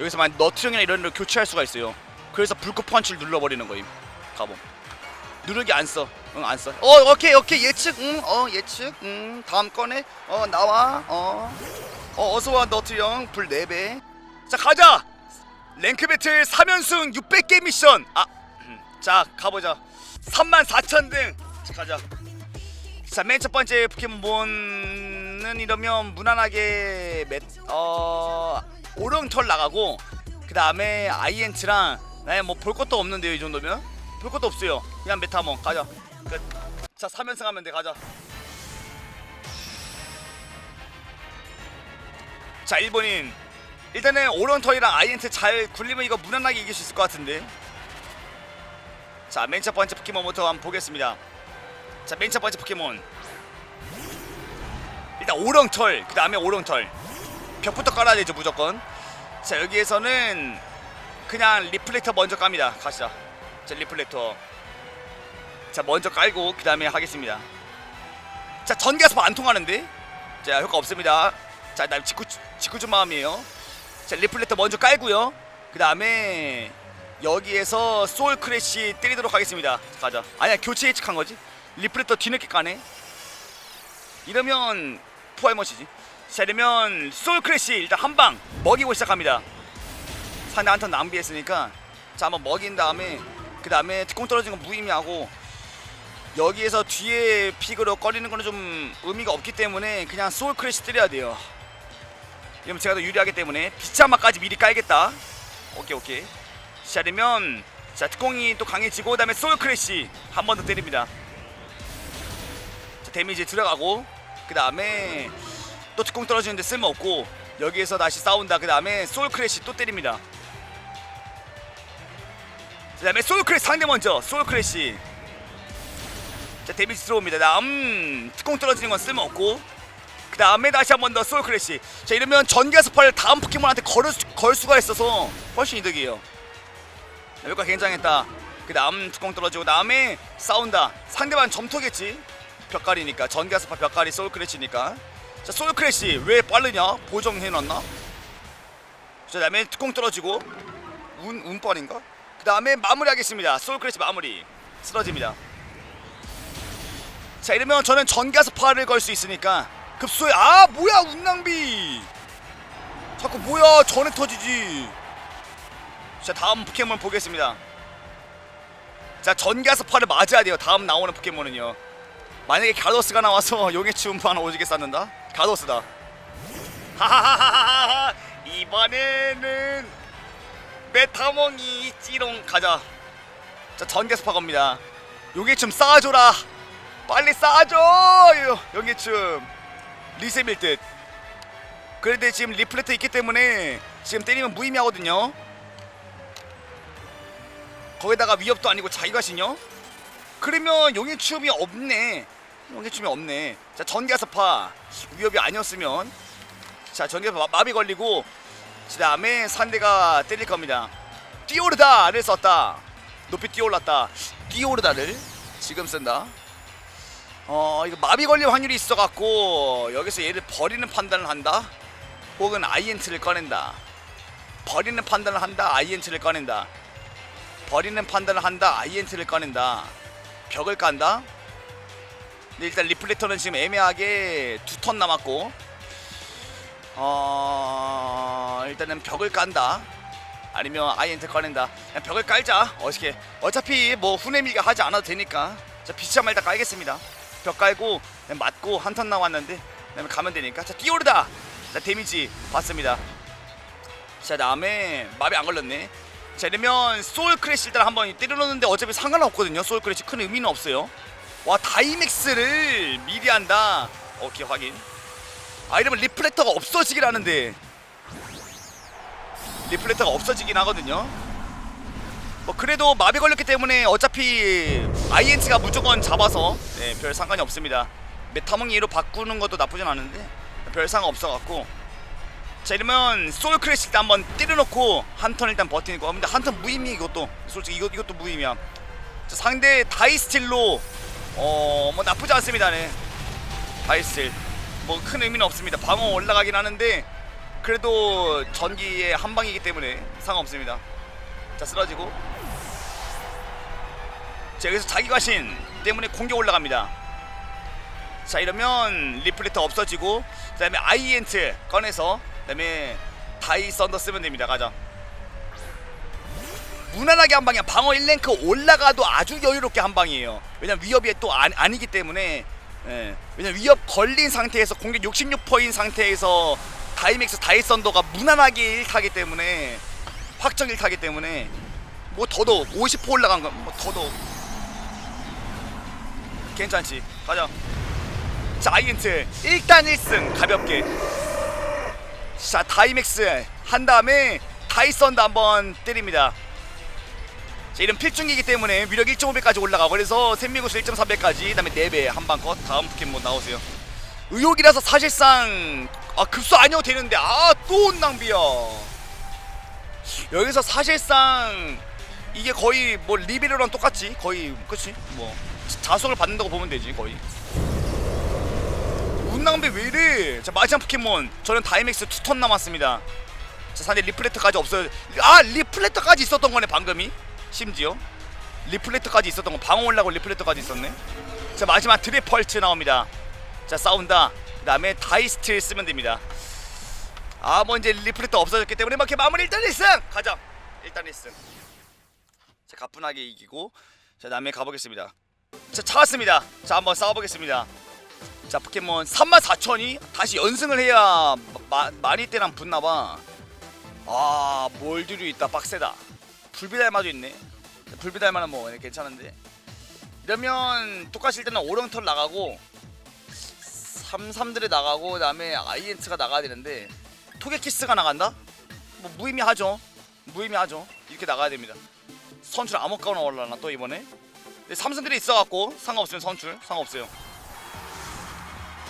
여기서 만 너트형이나 이런 걸 교체할 수가 있어요. 그래서 불꽃 펀치를 눌러버리는 거임. 가봄. 누르기 안 써. 응, 안 써. 어, 오케이, 오케이. 예측. 응, 어, 예측. 응, 다음 꺼내. 어, 나와. 어. 어, 어서 와, 너트 형. 불 4배. 자, 가자. 랭크 배틀 3연승 600개 미션. 아. 음, 자, 가 보자. 34,000등. 자, 가자. 자, 맨 첫 번째 포켓몬은 이러면 무난하게 맷, 어, 오령털 나가고 그 다음에 아이엔트랑 네, 뭐볼 것도 없는데요 이 정도면? 볼 것도 없어요. 그냥 메타몬 가자. 끝. 자 3연승 하면 돼 가자. 자 1번인. 일단은 오런털이랑 아이엔트 잘 굴리면 이거 무난하게 이길 수 있을 것 같은데. 자맨 첫 번째 포켓몬부터 한번 보겠습니다. 자맨 첫 번째 포켓몬. 일단 오렁털 그 다음에 오렁털 벽부터 깔아야 되죠 무조건. 자 여기에서는 그냥 리플렉터 먼저 깝니다. 가시자 자 리플렉터. 자 먼저 깔고 그 다음에 하겠습니다. 자 전기가서 안 통하는데? 자 효과 없습니다. 자나 직구 직구 좀 마음이에요. 자 리플렉터 먼저 깔고요. 그 다음에 여기에서 소울 크래쉬 때리도록 하겠습니다. 자, 가자. 아니야 교체 예측한 거지. 리플렉터 뒤늦게 까네. 이러면 포알머시지 자 이러면 크래쉬 일단 한 방 먹이고 시작합니다. 상대 한턴 낭비했으니까 자 한번 먹인 다음에 그 다음에 특공 떨어진 건 무의미하고 여기에서 뒤에 픽으로 꺼리는 거는 좀 의미가 없기 때문에 그냥 소울 크래쉬 때려야 돼요. 이러면 제가 더 유리하기 때문에 비참마까지 미리 깔겠다. 오케이 오케이. 자 이러면 자 특공이 또 강해지고 그 다음에 소울 크래쉬 한번 더 때립니다. 자 데미지 들어가고 그 다음에 또 특공 떨어지는데 쓸모없고 여기에서 다시 싸운다. 그 다음에 소울 크래쉬 또 때립니다. 그 다음에 소울 크래쉬 상대 먼저. 소울 크래쉬 자 데미지 들어옵니다. 다음 특공 떨어지는 건 쓸모없고 그 다음에 다시 한 번 더 소울 크래쉬 자 이러면 전기가 스파를 다음 포켓몬한테 걸, 수, 걸 수가 있어서 훨씬 이득이에요. 여기가 굉장했다. 그 다음 특공 떨어지고 다음에 싸운다. 상대방 점토겠지? 벽갈이니까. 전기가 스파 벽갈이 소울 크래쉬니까 자 소울 크래쉬 왜 빠르냐? 보정해놨나? 자 다음에 특공 떨어지고 운 운빨인가? 그 다음에 마무리하겠습니다. 소울 크래쉬 마무리. 쓰러집니다. 자 이러면 저는 전가스파를 걸 수 있으니까 급소에 아 뭐야 운낭비! 자꾸 뭐야 전에 터지지. 자 다음 포켓몬 보겠습니다. 자 전가스파를 맞아야 돼요. 다음 나오는 포켓몬은요. 만약에 가도스가 나와서 용의 춤만 오지게 쌓는다 가도스다. 하하하하하 이번에는 메타몽이 찌롱 가자. 자 전개스파 겁니다. 춤 쌓아줘라. 빨리 쌓아줘 춤. 리셈일 듯. 그런데 지금 리플레트 있기 때문에 지금 때리면 무의미하거든요. 거기다가 위협도 아니고 자기가 신요? 그러면 용의 춤이 없네 용의 춤이 없네. 자 전개스파 위협이 아니었으면 자 전개스파 마 비 걸리고 그 다음에 산대가 때릴 겁니다. 뛰오르다를 썼다. 높이 뛰어올랐다. 뛰오르다를 지금 쓴다. 어 이거 마비 걸릴 확률이 있어갖고 여기서 얘를 버리는 판단을 한다? 혹은 아이엔트를 꺼낸다? 버리는 판단을 한다? 아이엔트를 꺼낸다? 버리는 판단을 한다? 아이엔트를 꺼낸다? 벽을 깐다 근데 일단 리플레터는 지금 애매하게 두 턴 남았고 어 일단은 벽을 깐다. 아니면 아이엔트 꺼낸다. 그냥 벽을 깔자. 어떻게 어차피 뭐 후네미가 하지 않아도 되니까. 자 비치한 말다 깔겠습니다. 벽 깔고 그냥 맞고 한턴 나왔는데 그다음에 가면 되니까. 자 뛰오르다! 자 데미지 봤습니다. 자 다음에 마비 안 걸렸네. 자 이러면 소울 크래쉬 일단 한번 때려놓는데 어차피 상관없거든요. 소울 크래쉬 큰 의미는 없어요 와 다이맥스를 미리 한다. 오케이 확인. 아 이러면 리플렉터가 없어지긴 하는데. 리플렉터가 없어지긴 하거든요. 뭐 그래도 마비 걸렸기 때문에 어차피 INT가 무조건 잡아서 네, 별 상관이 없습니다. 메타몽이로 바꾸는 것도 나쁘진 않은데 별 상관 없어갖고. 자 이러면 소울 크래시 일단 한번 때려놓고 한 턴 일단 버티는 거. 근데 한 턴 무의미 이것도. 솔직히 이것, 이것도 무의미야 자, 상대 다이스틸로 어 뭐 나쁘지 않습니다 네 다이스틸 뭐큰 의미는 없습니다 방어 올라가긴 하는데 그래도 전기의 한 방이기 때문에 상관없습니다. 자 쓰러지고 자 여기서 자기 과신 때문에 공격 올라갑니다. 자 이러면 리플레터 없어지고 그다음에 아이엔트 꺼내서 그다음에 다이 썬더 쓰면 됩니다. 가자. 무난하게 한 방이야. 방어 1랭크 올라가도 아주 여유롭게 한 방이에요. 왜냐면 위협이 또 아니, 아니기 때문에. 예. 왜냐면 위협 걸린 상태에서 공격 66%인 상태에서 다이맥스 다이썬더가 무난하게 1타기 때문에 확정 1타기 때문에 뭐 더더욱 50% 올라간 건뭐 더더욱. 괜찮지? 가자. 자 아이엔트. 일단 1승. 가볍게. 자 다이맥스 한 다음에 다이썬더 한번 때립니다 자, 이런 필중기이기 때문에 위력 1.5배까지 올라가고 그래서 샘미구스 1.3배까지 그다음에 4배 한방 컷. 다음 포켓몬 나오세요? 의욕이라서 사실상 아 급수 아니어도 되는데 아또 낭비야. 여기서 사실상 이게 거의 뭐 리베로랑 똑같지? 거의 그치? 뭐 자석을 받는다고 보면 되지 거의. 운낭비 왜 이래? 자 마지막 포켓몬. 저는 다이맥스 투 턴 남았습니다. 자 상대 리플레터까지 없어요. 아 리플레터까지 있었던 거네 방금이 심지어 리플레터까지 있었던 거 방어 올라고 리플레터까지 있었네. 자 마지막 드래펄트 나옵니다. 자 싸운다. 그 다음에 다이스틸 쓰면 됩니다. 아뭐 이제 리플레터 없어졌기 때문에 막 이렇게 마무리 일단 1승! 가자. 일단 1승. 자 가뿐하게 이기고. 자 다음에 가보겠습니다. 자 찾았습니다. 자 한번 싸워보겠습니다. 자 포켓몬 34,000이 다시 연승을 해야 마, 많이 때랑 붙나봐. 아 몰드류 있다. 빡세다 불비달마도 있네. 불비달마는 뭐 괜찮은데. 이러면 똑같이 일단은 오령털 나가고 33들에 나가고 그 다음에 아이엔트가 나가야 되는데 토게키스가 나간다? 뭐 무의미하죠. 무의미하죠. 이렇게 나가야 됩니다. 선출 아무거나 올라나 또 이번에? 근데 삼성들이 있어갖고 상관없으면 선출 상관없어요.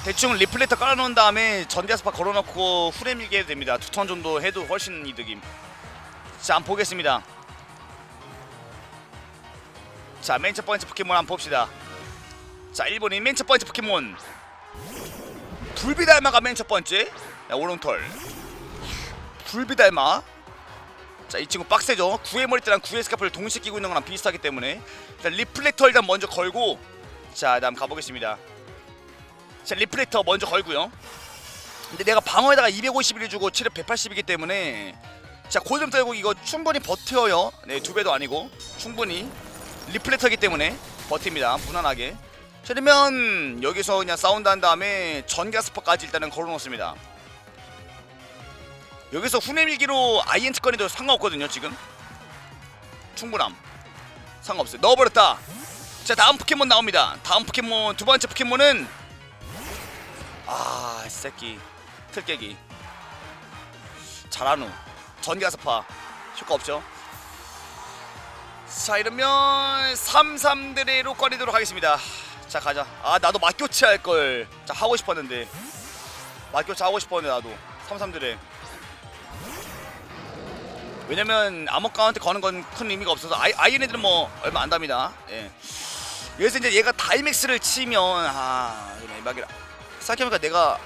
대충 리플레터 깔아놓은 다음에 전기아스파 걸어놓고 후레 밀게 해도 됩니다. 두 턴 정도 해도 훨씬 이득임. 자 한번 보겠습니다 자 맨 첫 번째 포켓몬 한번 봅시다. 자 일본인 맨 첫 번째 포켓몬. 불비달마가 맨 첫 번째. 야, 오롱털. 불비달마. 자 이 친구 빡세죠? 구의 머리띠랑 구의 스카프를 동시에 끼고 있는 거랑 비슷하기 때문에. 일단 리플렉터 일단 먼저 걸고. 자 다음 가보겠습니다. 자 리플렉터 먼저 걸고요. 근데 내가 방어에다가 251을 주고 체력 180이기 때문에. 자 고점 떨고 이거 충분히 버텨요. 네 두 배도 아니고. 충분히 리플렉터기 때문에 버팁니다. 무난하게. 자, 그러면 여기서 그냥 사운드 한 다음에 전가스퍼까지 일단은 걸어놓습니다. 여기서 후네밀기로 아이엔트 꺼내도 상관없거든요 지금. 충분함. 상관없어요. 넣어버렸다. 자 다음 포켓몬 나옵니다. 다음 포켓몬 두 번째 포켓몬은 아이 새끼. 틀깨기. 잘하누 전가스파 효과 없죠 자 이러면 33드레로 꺼내도록 하겠습니다. 자 가자. 아 나도 맞교체 할걸. 자 하고 싶었는데. 맞교체 하고 싶었는데 나도. 33드레 왜냐면 암흑가한테 거는 건 큰 의미가 없어서 아이, 아이언 애들은 뭐 얼마 안 답니다. 예. 여기서 이제 얘가 다이맥스를 치면 아 이거 대박이라. 생각해보니까 내가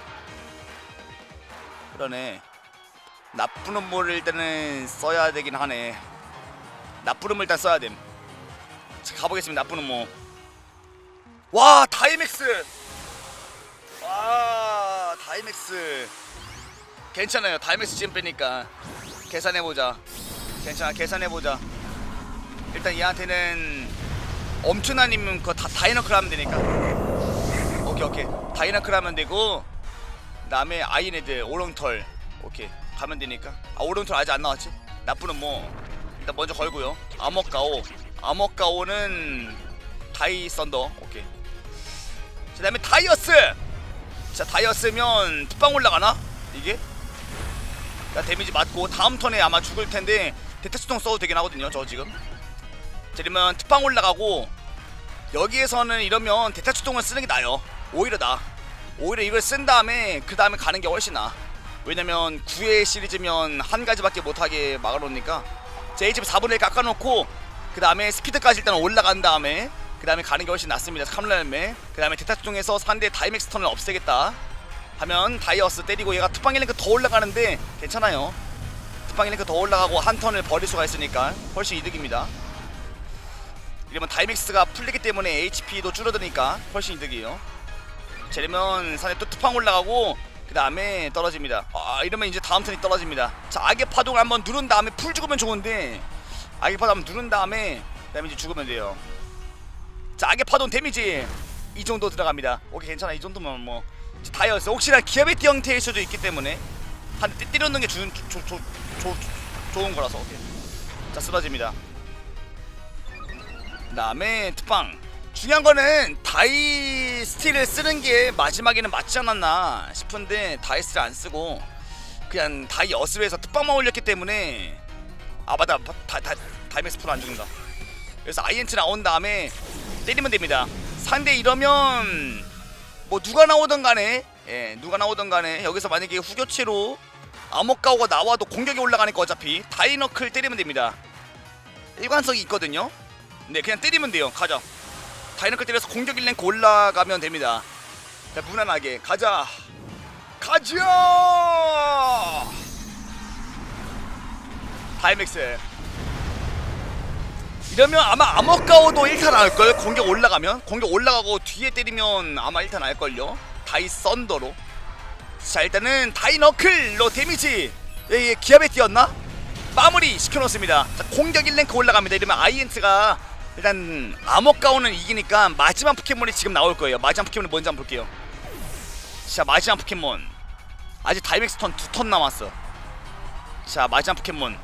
그러네. 나쁜 음모를 일단은 써야 되긴 하네 음모 일단 써야 됨. 자, 가보겠습니다. 나쁜 음모 와 다이맥스! 와 다이맥스. 괜찮아요. 다이맥스 지금 빼니까. 계산해 보자. 괜찮아 계산해 보자. 일단 얘한테는 엄청나님 그거 다 다이너클 하면 되니까. 오케이 오케이. 다이너클 하면 되고 그다음에 아이네드 오롱털. 오케이. 가면 되니까. 아 오롱털 아직 안 나왔지? 나쁘는 뭐 일단 먼저 걸고요. 아머가오. 아머가오는 다이 썬더. 오케이. 자 다음에 다이어스. 자 다이어스면 툭방 올라가나? 이게? 자 데미지 맞고 다음 턴에 아마 죽을 텐데 대타수통 써도 되긴 하거든요 저 지금. 자 이러면 특방 올라가고 여기에서는 이러면 대타수통을 쓰는 게 나아요. 오히려 나. 오히려 이걸 쓴 다음에 그 다음에 가는 게 훨씬 나 왜냐면 9회 시리즈면 한 가지밖에 못하게 막아놓으니까 자 H집 4분의 1 깎아놓고 그 다음에 스피드까지 일단 올라간 다음에 그 다음에 가는 게 훨씬 낫습니다. 카멜라멜메 그 다음에 대타수통에서 상대 다이맥스 턴을 없애겠다 하면 다이어스 때리고 얘가 투팡 랭크 더 올라가는데 괜찮아요. 투팡 랭크 더 올라가고 한 턴을 버릴 수가 있으니까 훨씬 이득입니다. 이러면 다이맥스가 풀리기 때문에 HP도 줄어드니까 훨씬 이득이에요. 자 이러면 산에 또 투팡 올라가고 그 다음에 떨어집니다. 아 이러면 이제 다음 턴이 떨어집니다. 자 악의 파동을 한번 누른 다음에 풀 죽으면 좋은데 악의 파동 한번 누른 다음에 그 다음에 이제 죽으면 돼요. 자 악의 파동 데미지 이 정도 들어갑니다. 오케이 괜찮아. 이 정도면 뭐 다이어스 혹시나 기아베티 형태일 수도 있기 때문에 한 대 때려놓는 게 주, 조, 조, 조, 조, 좋은 거라서 오케이. 자 쓰러집니다. 그 다음에 투팡 중요한 거는 다이 스틸을 쓰는 게 마지막에는 맞지 않았나 싶은데 다이스를 안 쓰고 그냥 다이 어스에서 투팡만 올렸기 때문에 아 맞다 다이맥스 프로 안 죽는다. 그래서 INT 나온 다음에 때리면 됩니다. 상대 이러면 뭐 누가 나오든 간에 예 누가 나오든 간에 여기서 만약에 후교체로 암흑가오가 나와도 공격이 올라가니까 어차피 다이너클 때리면 됩니다. 일관성이 있거든요. 네 그냥 때리면 돼요. 가자 다이너클 때려서 공격 1랭크 올라가면 됩니다. 자 무난하게 가자. 가자 다이맥스. 이러면 아마 암흑가오도 1탄 할걸. 공격 올라가면. 공격 올라가고 뒤에 때리면 아마 1탄 할걸요. 다이 썬더로. 자 일단은 다이너클로 데미지. 예, 예, 기압에 뛰었나? 마무리 시켜놓습니다. 자, 공격 1랭크 올라갑니다. 이러면 아이엔트가 일단 암흑가오는 이기니까 마지막 포켓몬이 지금 나올 거예요. 마지막 포켓몬이 뭔지 한번 볼게요. 자 마지막 포켓몬. 아직 다이맥스 턴 두 턴 남았어. 자 마지막 포켓몬.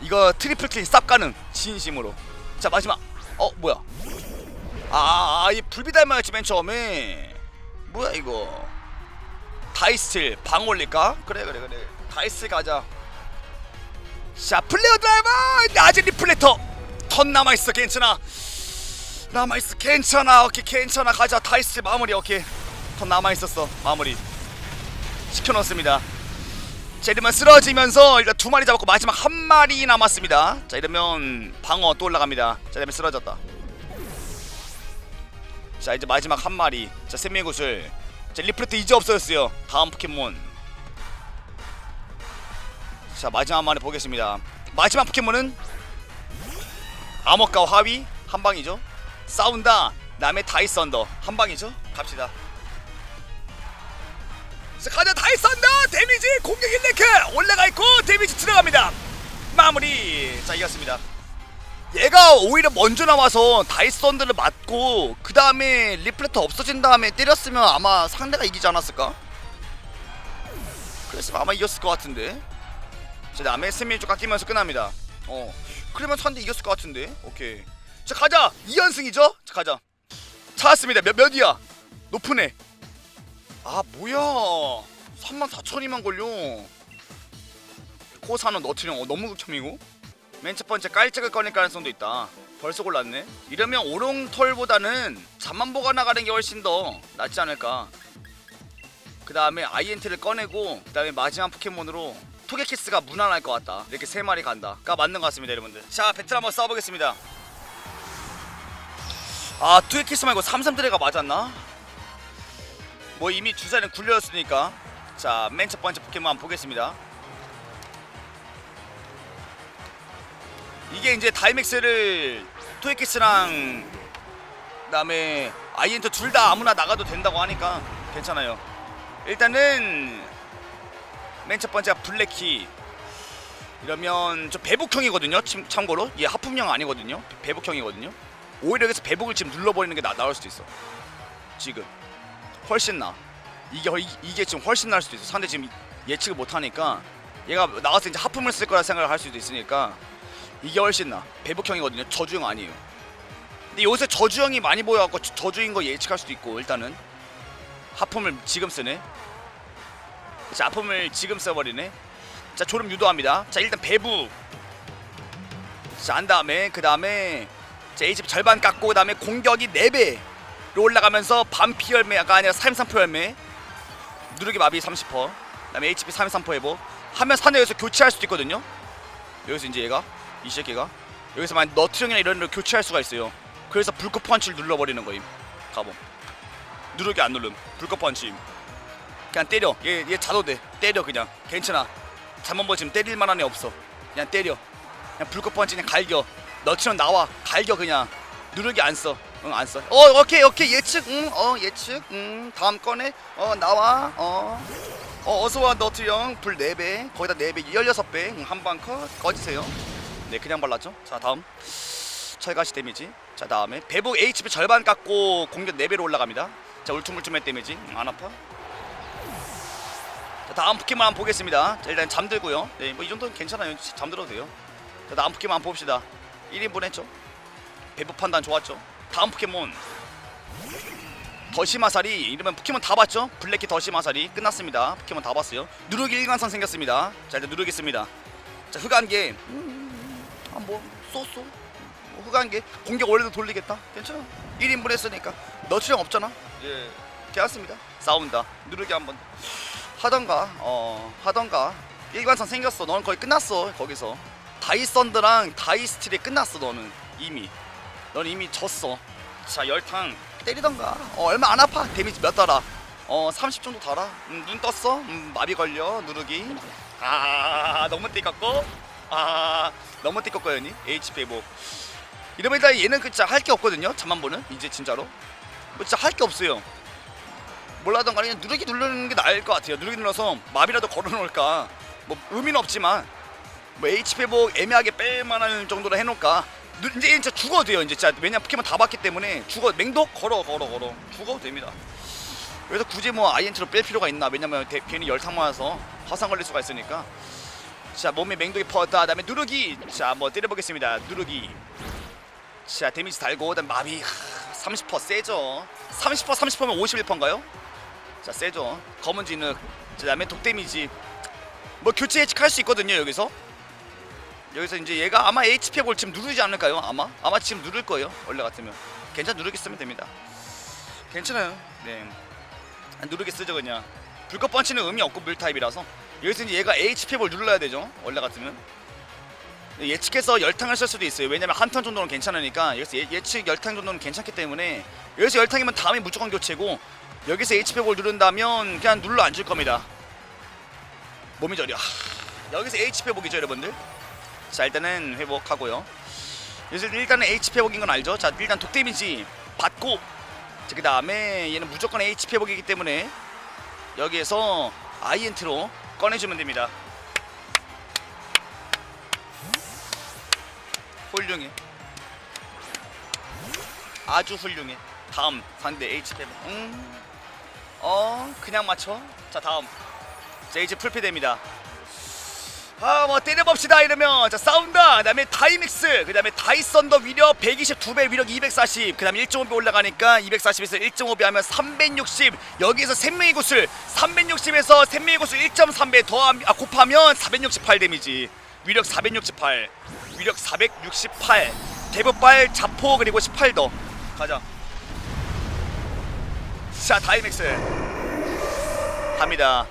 이거 트리플 킬 쌉 가능 진심으로. 자 마지막. 어 뭐야? 아이 불비 닮아였지 맨 처음에. 뭐야 이거? 다이스틸 방 올릴까? 그래 그래 그래. 다이스틸 가자. 자 플레어 드라이버! 아직 리플레터 턴 남아있어 괜찮아. 남아있어 괜찮아. 오케이 괜찮아. 가자. 다이스틸 마무리 오케이. 턴 남아있었어 마무리. 시켜놓습니다. 자 이러면 쓰러지면서 일단 두 마리 잡았고 마지막 한 마리 남았습니다. 자 이러면 방어 또 올라갑니다. 자 이러면 쓰러졌다. 자 이제 마지막 한 마리. 자 생명의 구슬. 자 리프레트 이제 없어졌어요. 다음 포켓몬. 자 마지막 한 마리 보겠습니다. 마지막 포켓몬은 암흑과 하위 한 방이죠. 싸운다. 남의 다이스 언더 한 방이죠. 갑시다. 자 가자 다이스 언더! 데미지 공격 1레크! 올라가 있고 데미지 들어갑니다. 마무리. 자 이겼습니다. 얘가 오히려 먼저 나와서 다이스 언더를 맞고 그 다음에 리플레터 없어진 다음에 때렸으면 아마 상대가 이기지 않았을까? 그랬으면 아마 이겼을 것 같은데. 자 다음에 스미주 깎이면서 끝납니다. 어 그러면 상대 이겼을 것 같은데? 오케이. 자 가자! 2연승이죠? 자 가자. 찾았습니다. 몇, 몇이야? 높은 애아 뭐야? 34,000이만 걸려. 코사는 너트령 어, 너무 극혐이고? 맨 첫 번째 깔짝을 꺼낼 가능성도 있다. 벌써 골랐네. 이러면 오롱털보다는 잠만보가 나가는 게 훨씬 더 낫지 않을까? 그 다음에 아이엔트를 꺼내고 그 다음에 마지막 포켓몬으로 토게키스가 무난할 것 같다. 이렇게 세 마리 간다. 가 맞는 것 같습니다 여러분들. 자 배틀 한번 싸워보겠습니다. 아 토게키스 말고 삼삼드레가 맞았나? 뭐 이미 주사는 굴렸으니까. 자 맨 첫 번째 포켓몬 한번 보겠습니다. 이게 이제 다이맥스를 토에키스랑 그다음에 아이엔터 둘 다 아무나 나가도 된다고 하니까 괜찮아요. 일단은 맨 첫 번째가 블랙키 이러면 저 배북형이거든요. 참- 참고로 얘 하품형 아니거든요. 배북형이거든요. 오히려 여기서 배북을 지금 눌러버리는 게 나, 나을 수도 있어. 지금 훨씬 나. 이게 이게 지금 훨씬 나을 수도 있어. 상대 지금 예측을 못 하니까 얘가 나와서 이제 하품을 쓸 거라 생각을 할 수도 있으니까 이게 훨씬 나. 배북형이거든요. 저주형 아니에요. 근데 요새 저주형이 많이 보여갖고 저- 저주인 거 예측할 수도 있고 일단은 하품을 지금 쓰네. 자 하품을 지금 써버리네. 자 졸음 유도합니다. 자 일단 배북. 자한 다음에 그 다음에 자 H 절반 깎고 그 다음에 공격이 4배로 올라가면서 반피 열매가 아니라 33% 열매. 누르기 마비 30%. 그 다음에 HP 33% 회복. 하면 여기서 교체할 수도 있거든요. 여기서 이제 얘가 이 새끼가 여기서 만 너트형이나 이런 걸 교체할 수가 있어요. 그래서 불꽃 펀치를 눌러버리는 거임. 가봄. 누르기 안 누름. 불꽃 펀치. 그냥 때려. 얘, 얘 자도 돼. 때려 그냥. 괜찮아. 잠만 보지면 때릴 만한 애 없어. 그냥 때려. 그냥 불꽃 펀치 그냥 갈겨. 너처럼 나와. 갈겨 그냥. 누르기 안써. 어 오케이 오케이. 예측. 응어 예측. 응 다음 꺼내 어 나와. 어. 어, 어서와 너트 형불 4배. 거기다 4배. 16배. 응, 한방 컷 꺼지세요. 네 그냥 발랐죠. 자 다음. 철가시 데미지. 자 다음에 배북 HP 절반 깎고 공격 4배로 올라갑니다. 자 울퉁불퉁한 데미지. 음, 안 아파 자 다음 포켓몬 한번 보겠습니다. 자 일단 잠들고요. 네 뭐 이 정도는 괜찮아요. 잠들어도 돼요. 자 다음 포켓몬 한번 봅시다. 1인분 했죠? 배북 판단 좋았죠? 다음 포켓몬. 더시마살이 이러면 포켓몬 다 봤죠? 블랙키 더시마살이 끝났습니다. 포켓몬 다 봤어요. 누르기 일관성 생겼습니다. 자 일단 누르겠습니다. 자 흑안개. 아뭐 쏘쏘. 뭐 흑안개. 공격 원래도 돌리겠다. 괜찮아. 1인분 했으니까. 너 출연 없잖아. 예. 괜찮습니다. 싸운다. 누르기 한번 하던가 어 하던가. 일관성 생겼어. 너는 거의 끝났어 거기서. 다이썬드랑 다이스틸이 끝났어 너는. 이미. 넌 이미 졌어. 자 열탕 때리던가. 어, 얼마 안 아파. 데미지 몇 달아? 어 30 정도 달아. 음, 눈 떴어? 음, 마비 걸려 누르기. 아 너무 띠껍고? 아 너무 띠껍고 연이 HP 뭐. 이러면 일단 얘는 그 진짜 할 게 없거든요 잠만 보는 이제 진짜로. 뭐 진짜 할 게 없어요 몰라던 간에 그냥 누르기 누르는 게 나을 것 같아요. 누르기 눌러서 마비라도 걸어놓을까. 뭐 의미는 없지만 뭐 HP 회복 애매하게 뺄 만한 정도로 해놓을까. 누- 이제 진짜 죽어도 돼요. 이제 진짜 왜냐 포켓몬 다 봤기 때문에 죽어 맹독 걸어 걸어 걸어. 죽어도 됩니다. 그래서 굳이 뭐 아이엔트로 뺄 필요가 있나. 왜냐면 대- 괜히 열탕 맞아서 화상 걸릴 수가 있으니까. 자 몸에 맹독이 퍼졌다. 그다음에 누르기. 자 한번 때려보겠습니다. 누르기. 자 데미지 달고 그다음 마비. 하, 30% 세죠. 30% 30%면 51%인가요? 자 세죠. 검은 진흙 자, 그다음에 독 데미지. 뭐 교체 예측할 수 있거든요 여기서. 여기서 이제 얘가 아마 HP 볼 지금 누르지 않을까요? 아마? 아마 지금 누를 거예요 원래 같으면. 괜찮 누르기 쓰면 됩니다. 괜찮아요. 네. 아, 누르기 쓰죠 그냥. 불꽃 펀치는 의미 없고 물 타입이라서. 여기서 이제 얘가 HP 볼 눌러야 되죠 원래 같으면. 예측해서 열탕을 쓸 수도 있어요. 왜냐면 한 턴 정도는 괜찮으니까. 여기서 예, 예측 열탕 정도는 괜찮기 때문에. 여기서 열탕이면 다음에 무조건 교체고 여기서 HP 볼 누른다면 그냥 눌러 앉을 겁니다. 몸이 저려. 하, 여기서 HP 회복이죠 여러분들? 자 일단은 회복하고요. 여기서 일단은 HP 회복인 건 알죠? 자 일단 독 데미지 받고 그 다음에 얘는 무조건 HP 회복이기 때문에 여기에서 아이엔트로 꺼내주면 됩니다. 훌륭해. 아주 훌륭해. 다음 상대 HP 회복 음. 어 그냥 맞춰? 자 다음. 자 이제 풀피 됩니다. 아 뭐 때려봅시다 이러면. 자 싸운다. 그 다음에 다이믹스. 그 다음에 다이썬더 위력 122배 위력 240그 다음에 1.5배 올라가니까 240에서 1.5배 하면 360 여기에서 샘명의 구슬. 360에서 샘명의 구슬 1.3배 더하면 아 곱하면 468 데미지. 위력 468 위력 468 대부빨 자포 그리고 18더. 가자 자 다이믹스. 갑니다.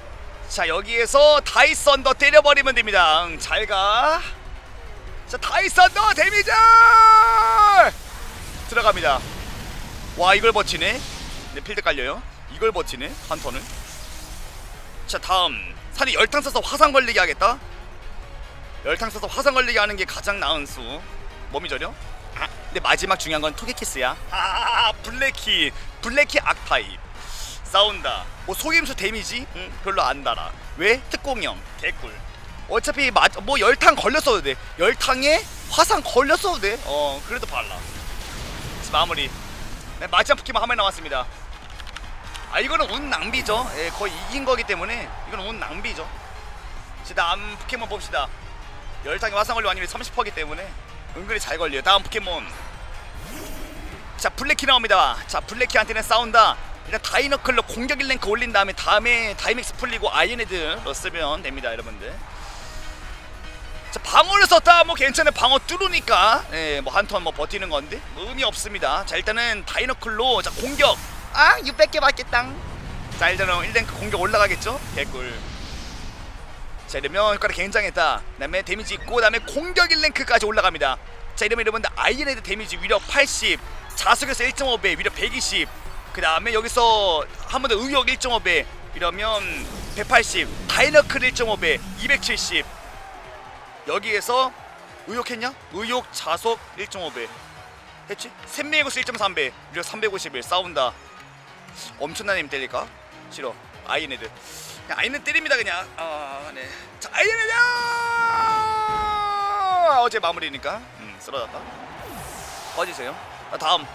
자 여기에서 다이썬더 때려버리면 됩니다. 응, 잘가. 자 다이썬더 데미지! 들어갑니다. 와 이걸 버티네? 네 필드 깔려요. 이걸 버티네 한 턴을. 자 다음. 산이 열탕 써서 화상 걸리게 하겠다. 열탕 써서 화상 걸리게 하는 게 가장 나은 수. 몸이 저려? 아, 근데 마지막 중요한 건 토게키스야 아 블랙키 블랙키 악타입 싸운다. 뭐 속임수 데미지? 응, 별로 안 달아. 왜? 특공형 개꿀. 어차피 마, 뭐 열탕 걸렸어도 돼. 열탕에 화상 걸렸어도 돼. 어 그래도 발라. 자, 마무리. 네, 마지막 포켓몬 한번 남았습니다. 아 이거는 운 낭비죠. 예, 거의 이긴 거기 때문에 이건 운 낭비죠. 자 다음 포켓몬 봅시다. 열탕에 화상 걸려 아니면 30%기 때문에 은근히 잘 걸려요. 다음 포켓몬. 자 블랙키 나옵니다. 자 블랙키한테는 싸운다. 일단 다이너클로 공격 1랭크 올린 다음에 다음에 다이맥스 풀리고 아이언헤드 쓰면 됩니다 여러분들. 자 방어를 썼다. 뭐 괜찮아 방어 뚫으니까. 예뭐 한 턴 뭐 버티는 건데 뭐 의미 없습니다. 자 일단은 다이너클로 자 공격. 아 600개 맞겠다. 자 일단은 1랭크 공격 올라가겠죠? 개꿀. 자 이러면 효과를 굉장했다. 그 다음에 데미지 있고 그 다음에 공격 1랭크까지 올라갑니다. 자 이러면 여러분들 아이언헤드 데미지 위력 80 자속에서 1.5배 위력 120 그 다음에 여기서 한 번 더 의욕 1.5배 이러면 180 다이너클 1.5배 270 여기에서 의욕했냐? 의욕 자속 1.5배. 했지? 샘메이고스 1.3배 무려 351 싸운다. 엄청난 힘 때릴까? 싫어. 아이네드. 그냥 아이는 때립니다 그냥. 아네. 자 아이네드! 어제 마무리니까. 음 쓰러졌다. 꺼지세요 자, 다음.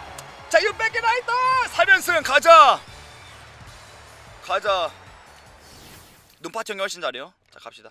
자 유백기 라이터 3연승 가자! 가자. 눈파청이 훨씬 잘해요. 자 갑시다